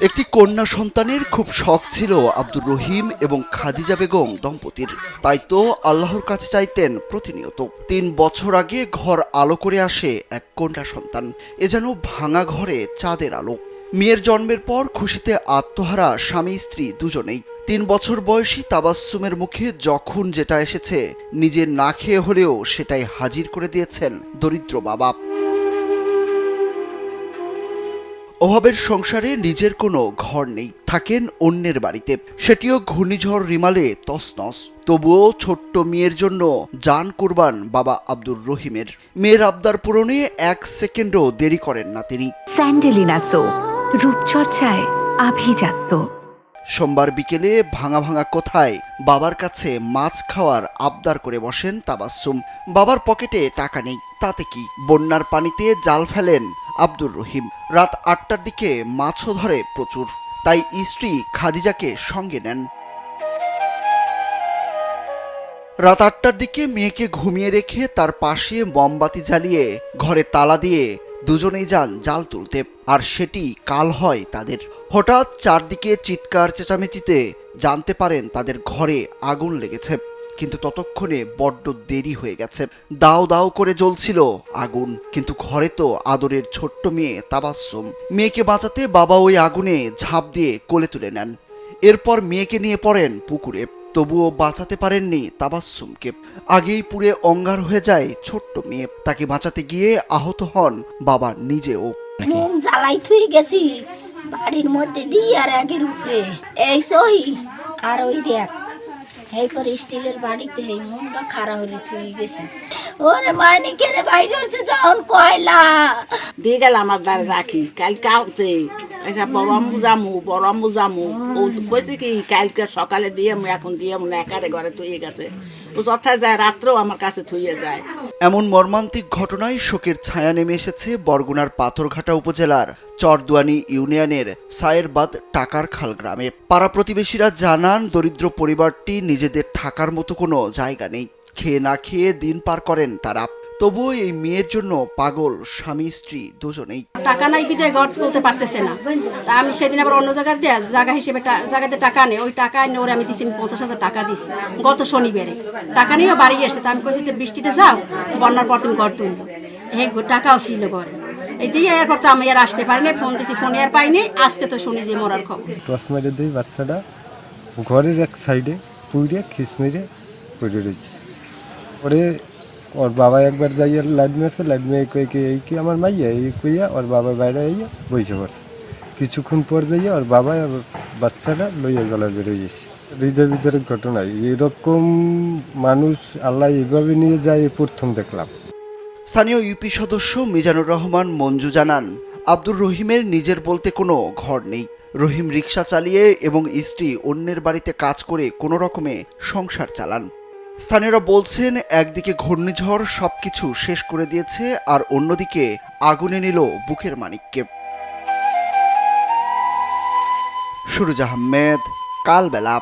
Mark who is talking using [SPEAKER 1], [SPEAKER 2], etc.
[SPEAKER 1] একটি কন্যা সন্তানের খুব শখ ছিল আব্দুর রহিম এবং খাদিজা বেগম দম্পতির। তাই তো আল্লাহর কাছে চাইতেন প্রতিনিয়ত। তিন বছর আগে ঘর আলো করে আসে এক কন্যা সন্তান। এ যেন ভাঙা ঘরে চাঁদের আলো। মেয়ের জন্মের পর খুশিতে আত্মহারা স্বামী স্ত্রী দুজনেই। তিন বছর বয়সী তাবাস্সুমের মুখে যখন যেটা এসেছে, নিজে না খেয়ে হলেও সেটাই হাজির করে দিয়েছেন দরিদ্র বাবা। অভাবের সংসারে নিজের কোনো ঘর নেই। থাকেন অন্যের বাড়িতে। সেটিও ঘূর্ণিঝড় রিমালে তসনস তবুও ছোট্ট মেয়ের জন্য জান কুরবান বাবা আব্দুর রহিমের। মেয়ের আবদার পূরণে এক সেকেন্ডও দেরি করেন না তিনি।
[SPEAKER 2] স্যান্ডেলিনা সো রূপচর্চায় আভিজাত্য।
[SPEAKER 1] সোমবার বিকেলে ভাঙা ভাঙা কোথায় বাবার কাছে মাছ খাওয়ার আবদার করে বসেন তাবাসসুম। বাবার পকেটে টাকা নেই তাতে কি? বন্যার পানিতে জাল ফেলেন আব্দুর রহিম। রাত আটটার দিকে মাছও ধরে প্রচুর। তাই স্ত্রী খাদিজাকে সঙ্গে নেন। রাত আটটার দিকে মেয়েকে ঘুমিয়ে রেখে তার পাশে মোমবাতি জ্বালিয়ে ঘরে তালা দিয়ে দুজনেই যান জাল তুলতে। আর সেটি কাল হয় তাদের। হঠাৎ চারদিকে চিৎকার চেঁচামেচিতে জানতে পারেন তাদের ঘরে আগুন লেগেছে। কিন্তু ততক্ষণে বড্ড দেরি হয়ে গেছে। দাও দাও করে জ্বলছিল আগুন কিন্তু ঘরে তো আদরের ছোট্ট মেয়ে তাবাসসুম। মেয়েকে বাঁচাতে বাবা ওই আগুনে ঝাঁপ দিয়ে কোলে তুলে নেন। এরপর মেয়েকে নিয়ে পড়েন পুকুরে। তবুও বাঁচাতে পারেননি তাবাসসুমকে। আগেই পুড়ে অঙ্গার হয়ে যায় ছোট্ট মেয়ে। তাকে বাঁচাতে গিয়ে আহত হন বাবা নিজেও।
[SPEAKER 3] মুখ জ্বালাই থুই গেছি বাড়ির মধ্যে দিয়ে আর আগের উপরে এই সই আর ওই র্যাক এই পরে স্টিলের বাড়িতে এই মুখটা খাড়া হলে থুই গেছে। ওরে মাইনি কেড়ে বাইরে হচ্ছে যখন কয়লা?
[SPEAKER 4] দিয়ে গেল আমার দ্বারে রাখি কাল কাউতে এটা বড় আম্মু জামু, বড় আম্মু জামু। ও কইছে কি, কালকে সকালে দিয়ে এখন দিয়ে মনে একারে ঘরে থুয়ে গেছে। ও যথায় যায়, রাত্রেও আমার কাছে থুয়ে যায়।
[SPEAKER 1] এমন মর্মান্তিক ঘটনায় শোকের ছায়া নেমে এসেছে বরগুনার পাথরঘাটা উপজেলার চরদুয়ানি ইউনিয়নের সায়েরবাদ টাকার খাল গ্রামে। পাড়া প্রতিবেশীরা জানান, দরিদ্র পরিবারটি নিজেদের থাকার মতো কোনো জায়গা নেই। খেয়ে না খেয়ে দিন পার করেন তারা। তবুও এই মেয়ের জন্য পাগল স্বামী স্ত্রী দুজনেই।
[SPEAKER 5] টাকা নাই বিদায় ঘর তুলতে পারতেছে না। তা আমি সেদিন আবার অন্য জায়গার দিয়ে জায়গা হিসেবে টা- জায়গাতে টাকা নেই। ওই টাকা এনে ওরে আমি দিছি আমি পঞ্চাশ হাজার টাকা দিছি। গত শনিবারে। টাকা নিয়েও বাড়ি এসেছে তা আমি কইছি তো বৃষ্টিতে যাও বন্যার পর তুমি ঘর তুলবো। হে টাকাও ছিল ঘরে। এই দিয়ে এরপর তো আমি আর আসতে পারিনি ফোন দিছি ফোনে আর পাইনি। আজকে তো শুনি যে মরার খবর।
[SPEAKER 6] টস মেরে দিই বাচ্চাটা। ঘরের এক সাইডে পুড়ে খিস মেরে পড়ে রয়েছে। পরে ওর বাবা একবার যাইয়া লাইট মেরেছে লাইট কয়ে কে এই কি আমার মাইয়া এই কইয়া ওর বাবা বাইরে আইয়া বইসে পড়ছে কিছুক্ষণ পর যাইয়া ওর বাবা বাচ্চাটা লইয়া গলা বেরোয় গেছে হৃদয় ভিতরের ঘটনা এরকম মানুষ আল্লাহ এইভাবে নিয়ে যায় প্রথম দেখলাম
[SPEAKER 1] স্থানীয় ইউপি সদস্য মিজানুর রহমান মঞ্জু জানান, আব্দুর রহিমের নিজের বলতে কোনো ঘর নেই। রহিম রিক্সা চালিয়ে এবং স্ত্রী অন্যের বাড়িতে কাজ করে কোনো রকমে সংসার চালান। স্থানীয়রা বলছেন, একদিকে ঘূর্ণিঝড় সবকিছু শেষ করে দিয়েছে, আর অন্যদিকে আগুনে নিল বুকের মানিককে। সুরুজ আহমেদ, কালবেলা।